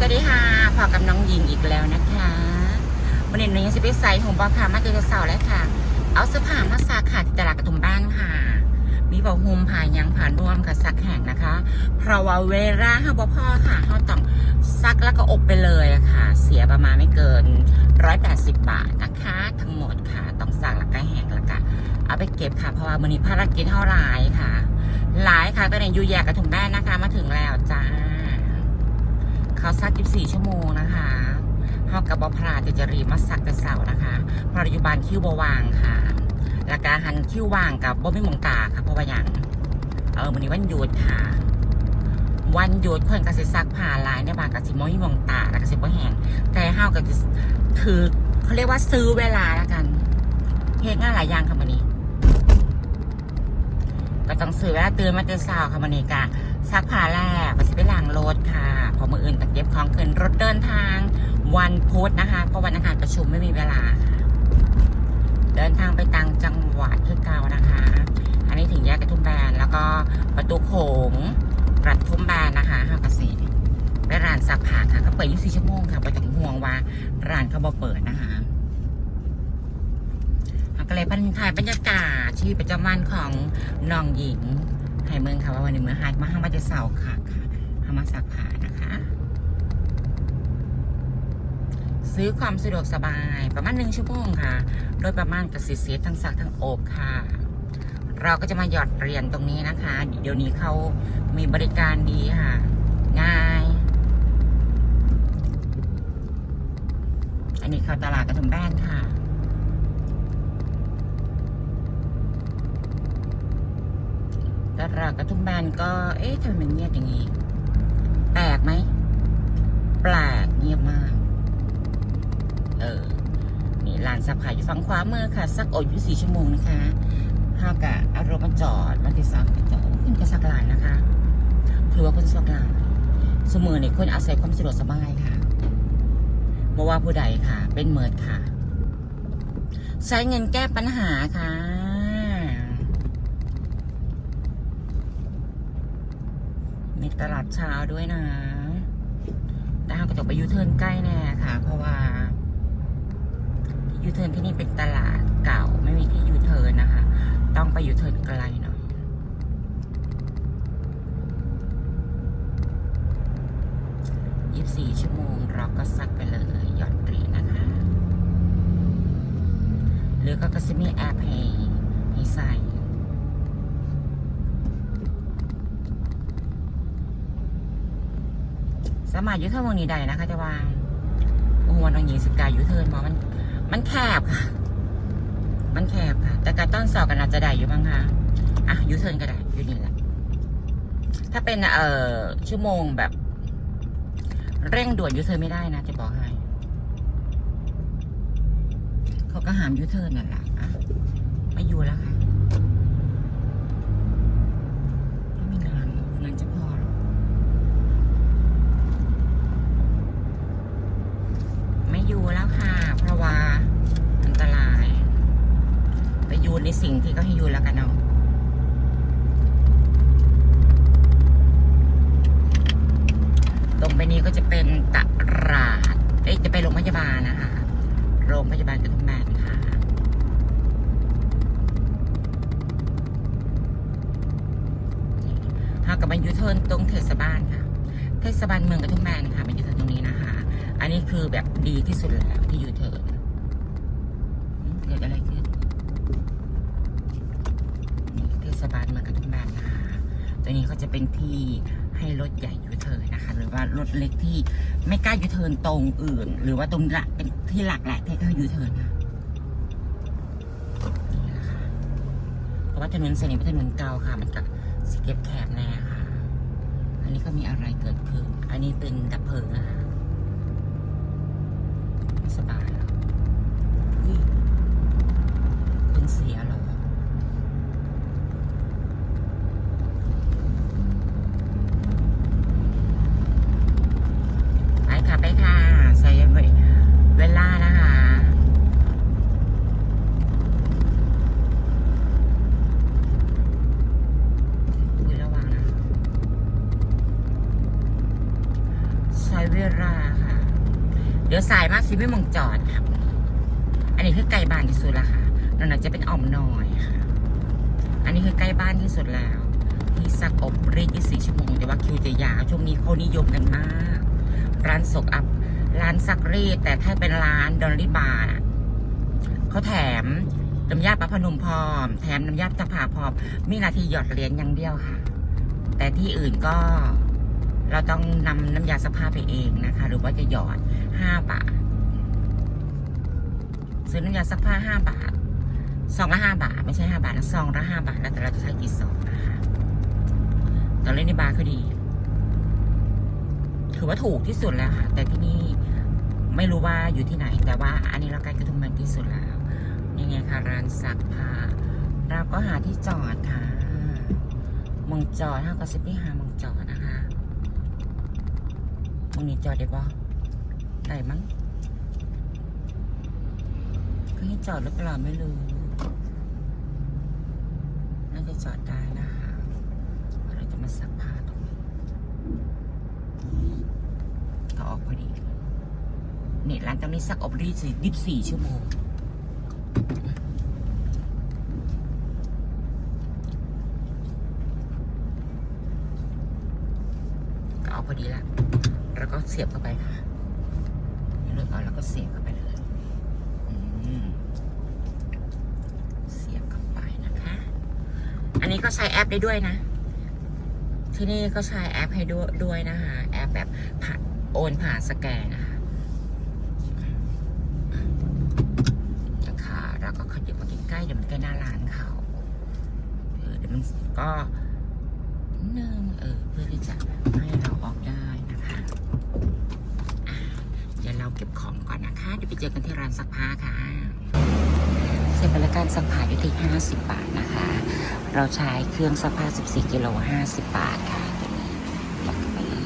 สวัสดีค่ะพอกับน้องหญิงอีกแล้วนะคะวันนี้หนูยังสิไปใส่ของบอค่ะมาเจอเสาร์แล้วค่ะ เอาเสื้อผ้ามาซักค่ะที่ตลาดกระทุ่มบ้านค่ะ มีบอกโฮมผ่ายังผ่านร่วมกับซักแห่งนะคะ เพราะว่าเวลาเขาบอพ่อค่ะเขาต้องซักแล้วก็อบไปเลยอะค่ะ เสียประมาณไม่เกิน180บาทนะคะ ทั้งหมดค่ะ ต้องซักแล้วก็แห้งแล้วก็เอาไปเก็บค่ะ เพราะว่าวันนี้ภารกิจเท่าหลายค่ะ หลายค่ะตอนนี้ยูแยกกระทุ่มบ้านนะคะมาถึงแล้วจ้า เขาซัก24ชั่วโมงนะคะเฮากับบอพลาดจะรีมาซักแต่เสานะคะพราะปัจจุบันคิวบวางค่ะแล้วการหันคิวว่างกับบ่ไม่มองตาค่ะเพราะว่าอย่างเออวันนี้วันหยุดค่ะวันหยุดคนก็สิซักผ้าลายในบางกับสิบ่มีมองตาแล้วก็สิบ่แห้งแต่เฮาก็จะถือเขาเรียกว่าซื้อเวลาแล้วกันเฮ็ดงานหลายอย่างค่ะวันนี้ ก็ต้องซื้อเวลาตื่นมาแต่เช้าค่ะวันนี้กะ ซักผ้าแรกก็สิไปล้างรถค่ะ พอมืออื่นตะเก็บของขึ้นรถเดินทางวันพุธนะคะ เพราะวันอังคารประชุมไม่มีเวลาค่ะ เดินทางไปต่างจังหวัดคือเก่านะคะ อันนี้ถึงแยกกระทุ่มแบนแล้วก็ประตูโขงกระทุ่มแบนนะคะห้ากสีไปร้านซักผ้าค่ะก็เปิด 24 ชั่วโมงค่ะไปถึงห่วงว่าร้านเขาบอเปิดนะคะก็เลยพันถ่ายบรรยากาศชีวิตประจำวันของน้องหญิง ให้เมืองค่ะว่าวันนี้เมื่อหายมาห้างมาจะเสาร์ค่ะค่ะห้ามาซักผ้านะคะ ซื้อความสะดวกสบายประมาณหนึ่งชั่วโมงค่ะ โดยประมาณกระสิเสียทั้งซักทั้งโอบค่ะ เราก็จะมาหยอดเหรียญตรงนี้นะคะ เดี๋ยวนี้เขามีบริการดีค่ะ ง่าย อันนี้เขาตลาดกระทุ่มแบนค่ะ ตลาดกระทุ่มแบนก็ เอ๊ะทำไมมันเงียบอย่างนี้ แปลกไหม แปลกเงียบมาก เออ นี่ลานสักผ้าอยู่ฝั่งขวามือค่ะ สักโออยู่สี่ชั่วโมงนะคะห้ากะอารถมาจอดมาติดซักไปจอดขึ้นกระสักลายนะคะ ถือว่าคนสักลายสมือนี่คนอาศัยความสะดวกสบายค่ะบ่ว่าผู้ใดค่ะ เป็นเมิดค่ะ ใช้เงินแก้ปัญหาค่ะ มีตลาดเช้าด้วยนะแต่เราก็ต้องไปยูเทิร์นใกล้แน่ค่ะ เพราะว่ายูเทิร์นที่นี่เป็นตลาดเก่าไม่มีที่ยูเทิร์นนะคะ ต้องไปยูเทิร์นไกลหน่อยยี่สิบสี่ชั่วโมงเราก็ซักไปเลยหย่อนเหรีนะคะ หรือก็ก็จะมีแอปให้ให้ใส่ สามารถยูเทิร์นวงนี้ได้นะคะแต่ว่าโอ้โหวันนี้สกายยูเทิร์นเพราะมัน มันแคบค่ะ มันแคบค่ะ แต่การต้นสอบกันอาจจะได้อยู่บ้างค่ะอะยูเทิร์นก็ได้อยู่นี่แหละ ถ้าเป็นเอ่อชั่วโมงแบบ เร่งด่วนยูเทิร์นไม่ได้นะจะบอกให้เขาก็หามยูเทิร์นนั่นแหละอะไม่อยู่แล้วค่ะไม่มีงานงานจะพอหร อยู่แล้วค่ะ เพราะว่าอันตราย ไปอยู่ในสิ่งที่เขาให้อยู่แล้วกันเนาะตรงไปนี้ก็จะเป็นตลาดเอ้ยจะไปโรงพยาบาลนะคะ โรงพยาบาลกระทุ่มแบนค่ะ หากับมันยูเทิร์นตรงเทศบาลค่ะ เทศบาลเมืองกระทุ่มแบนค่ะมันยูเทิร์นตรงนี้นะคะ อันนี้คือแบบดีที่สุดแล้วที่ยูเทิร์นเกิดอะไรขึ้นนี่เทศบาลเมืองกระทุ่มแบนนะคะตัวนี้เขาจะเป็นที่ให้รถใหญ่ยูเทิร์นนะคะ หรือว่ารถเล็กที่ไม่กล้ายูเทิร์นตรงอื่น หรือว่าตรงหลักเป็นที่หลักแหละที่เขายูเทิร์นค่ะนี่แหละคะเพราะว่าถนนเส้นนี้เป็นถนนเก่าค่ะ มันกับสเก็ตแคบแน่ค่ะ อันนี้ก็มีอะไรเกิดขึ้น อันนี้เป็นดับเพลิงนะคะ สบายแล้วอุ๊ยเป็นเสียเหรอไปค่ะ ไปค่ะ ใส่เวลานะคะคุยระหว่างนะใช้เวลาค่ะ เดี๋ยวสายมากสิไม่มองจอดครับ อันนี้คือใกล้บ้านที่สุดแล้วค่ะนั่นจะเป็นอ่อมน้อยค่ะ อันนี้คือใกล้บ้านที่สุดแล้ว ที่ซักอบรีด24ชั่วโมงแต่ว่าคิวจะยาวช่วงนี้เขานิยมกันมาก ร้านสกอัพร้านซักรีดแต่ถ้าเป็นร้านดอนลี่บาร์น่ะเขาแถมน้ำยาปลาพนมพร้อม แถมน้ำยาตะผาพร้อม มีนาทีหยอดเหรียญอย่างเดียวค่ะ แต่ที่อื่นก็ เราต้องนำน้ำยาซักผ้าไปเองนะคะ หรือว่าจะหยอดห้าบาท ซื้อน้ำยาซักผ้าห้าบาทซองละห้าบาท ไม่ใช่ห้าบาทนะซองละห้าบาท แล้วแต่เราจะใช้กี่ซองนะคะตอนเล่นในบาร์ก็ดี ถือว่าถูกที่สุดแล้วค่ะ แต่ที่นี่ไม่รู้ว่าอยู่ที่ไหน แต่ว่าอันนี้เราใกล้กระทุ่มแบนที่สุดแล้วนี่ไงค่ะร้านซักผ้าเราก็หาที่จอดค่ะมองจอดถ้าก็สิบที่หามองจอด นะคะมองนี้จอดได้ปะได้มั้งก็ให้จอดหรือเปล่าไม่รู้น่าจะจอดได้นะคะเราจะมาซักผ้าตรงนี้ก็ออกพอดีเนี่ยร้านตรงนี้ซักอบรีดสี่ดิบสี่ชั่วโมงก็เอาพอดีละ แล้วก็เสียบเข้าไปค่ะเลือกเอาแล้วก็เสียบเข้าไปเลยเสียบเข้าไปนะคะ อันนี้ก็ใช้แอปได้ด้วยนะ ที่นี่ก็ใช้แอปให้ด้วยด้วยนะคะแอปแบบผ่านโอนผ่านสแกนนะคะนะคะแล้วก็ขยับมาใกล้ๆเดี๋ยวมันใกล้หน้าร้านเขาเออเดี๋ยวมันก็นิดนึงเออเพื่อที่จะให้เราออกได้นะคะอะ เดี๋ยวเราเก็บของก่อนนะคะ เดี๋ยวไปเจอกันที่ร้านซักผ้าค่ะเสร็จบริการซักผ้าอยู่ที่ 50 บาทนะคะ เราใช้เครื่องซักผ้า 14 กิโล 50 บาทค่ะตัวนี้ยัดเข้าไปเลย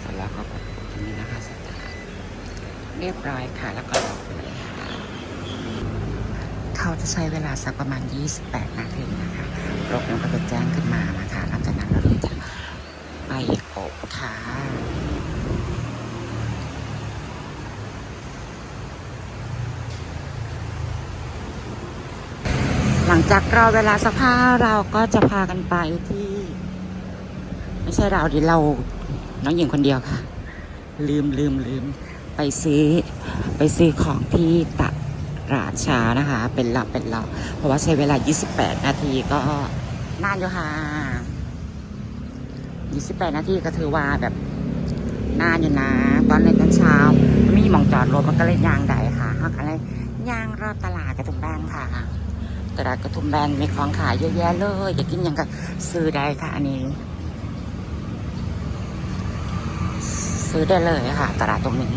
เสร็จแล้วก็กดปุ่มตรงนี้นะคะสตาร์ท เรียบร้อยค่ะ แล้วก็ล็อกเลยค่ะเขาจะใช้เวลาสักประมาณ 28 นาทีนะคะรถมันก็จะแจ้งขึ้นมานะคะ หลังจากนั้นเราจะไปอบค่ะหลังจากรอเวลาสักพักเราก็จะพากันไปที่ ไม่ใช่เราดิเรา น้องหญิงคนเดียวค่ะ ลืมลืมลืม ไปซื้อไปซื้อของที่ตลาดเช้านะคะ เป็นหลับเป็นหลับเพราะว่าใช้เวลา 28 นาทีก็นานอยู่ค่ะ 28 นาทีก็ถือว่าแบบนานอยู่นะ ตอนในตอนเช้ามีมองจอดรถมันก็เลยยางใดค่ะเขาก็เลยย่างรอบตลาดกระทุ่มแบนค่ะตลาดกระทุ่มแบนมีของขายเยอะแยะเลยอยากกินอย่างก็ซื้อได้ค่ะอันนี้ ซื้อได้เลยค่ะ ตลาดตรงนี้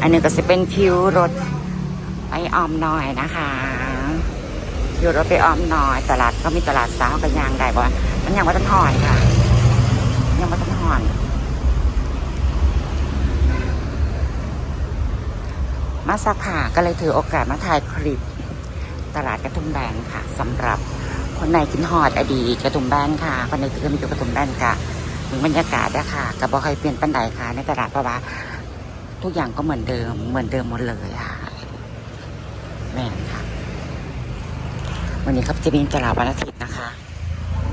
อันนี้ก็จะเป็นคิวรถไปออมน้อยนะคะ คิวรถไปออมน้อย ตลาดก็มีตลาดสาวกันยางได้บ่มันยังว่าต้นหอนค่ะ ยังว่าต้นหอน มาสักผ่าก็เลยถือโอกาสมาถ่ายคลิป ตลาดกระทุ่มแบนค่ะสำหรับคนในกินหอดอดีตกระทุ่มแบนค่ะ คนในที่มีกระทุ่มแบนค่ะ ถึงบรรยากาศนะคะกับบอเคยเปลี่ยนปันใดค่ะ ในตลาดเพราะว่า ทุกอย่างก็เหมือนเดิม เหมือนเดิมหมดเลยค่ะแม่นค่ะวันนี้ครับจะมีตลาดวันอาทิตย์นะคะ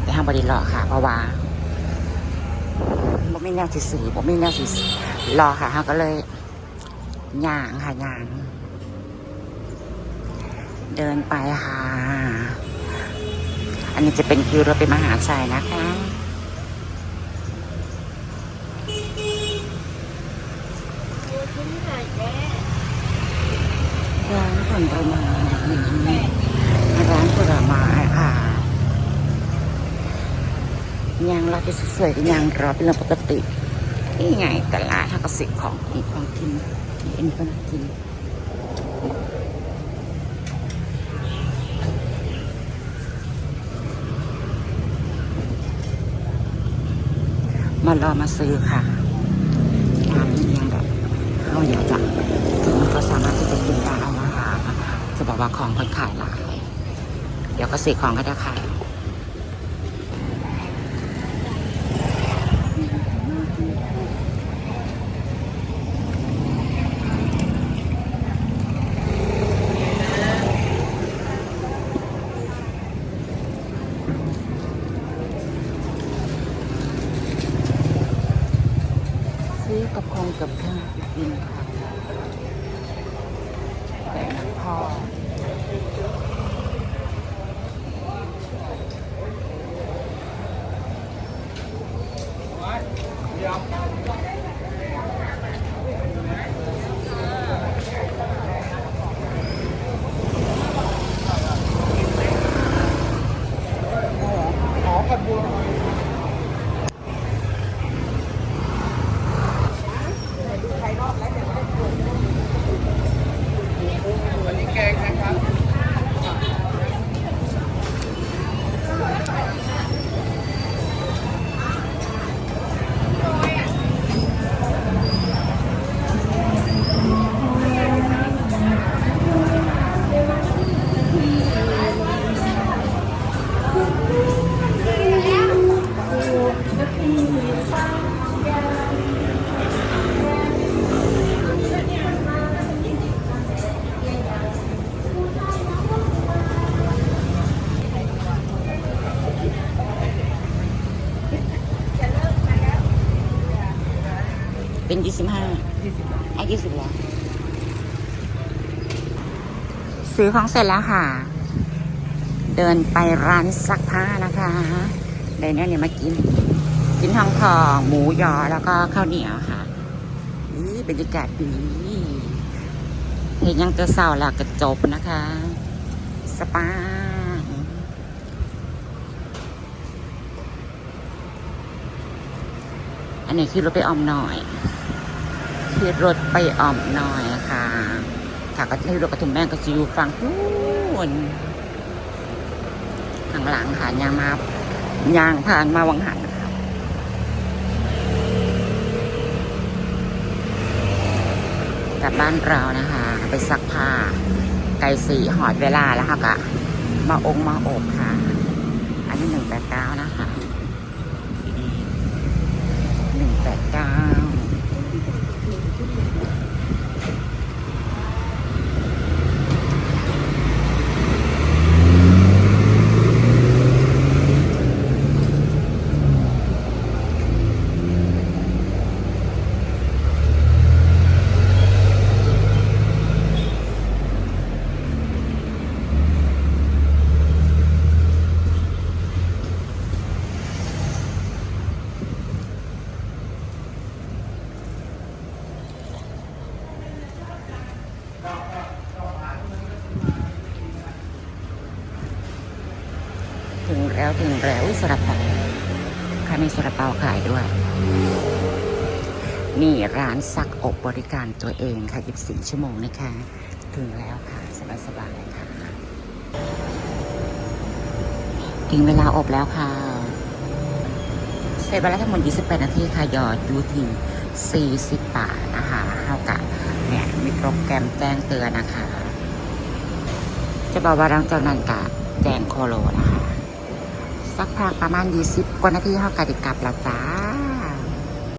แต่ห้างบริรอค่ะ เพราะว่าบ่มีแนวสิสื่อบ่มีแนวสิรอค่ะห้างก็เลยย่างค่ะย่าง เดินไปค่ะ อันนี้จะเป็นคิวรถไปมหาชัยนะคะ ยังค่ะคนประมาณนี้ร้านผลไม้ค่ะยางเราจะสวยๆกับยางรอเป็นเรื่องปกตินี่ไงตลาดทักษิณของกินของกินเป็นของกินมารอมาซื้อค่ะ เราอยอะจ้ะถึงมันก็สามารถที่จะกินได้นะคะจะบอกว่าของคนขายหลาย เดี๋ยวก็ซื้อของก็ได้ค่ะอ กับของกับข้าวไปกิน เป็นยี่สิบห้าอะยี่สิบแล้วซื้อของเสร็จแล้วค่ะ เดินไปร้านซักผ้านะคะเดี๋ยวนี้เนี่ยมากิน กินทองทองหมูยอแล้วก็ข้าวเหนียวค่ะนี่บรรยากาศดีเห็นยังเจอเสาแล้วกระจบนะคะ สปาอันนี้คือรถไปออมหน่อย คือรถไปออมหน่อยค่ะถ้าก็ที่รถกระถุมแม่งก็จะอยู่ฝั่งนู้นข้างหลังค่ะยางมา ยางผ่านมาวังหันค่ะกลับบ้านเรานะคะ ไปซักผ้า ไก่สีหอดเวลาแล้วค่ะก็มาองค์มาอบค่ะ อันนี้หนึ่งแปดเก้านะคะหนึ่งแปดเก้าถึงแล้วถึงแล้วอุ๊ยสระเปาค่ะมีสระเปาขายด้วย นี่ร้านซักอ บริการตัวเองค่ะ 24 ชั่วโมงนะคะ ถึงแล้วค่ะสบายๆค่ะถึงเวลาอบแล้วค่ะ เสร็จไปแล้วทั้งหมด 28 นาทีค่ะ ยอดยูที40 บาทนะคะเท่ากับเนี่ยมีโปรแกรมแจ้งเตือนนะคะ จะบอกว่าหลังจากนั้นกะแจ้งโคโลนะคะ สักพักประมาณ 20 กว่านาทีเท่ากับได้กลับแล้วจ้า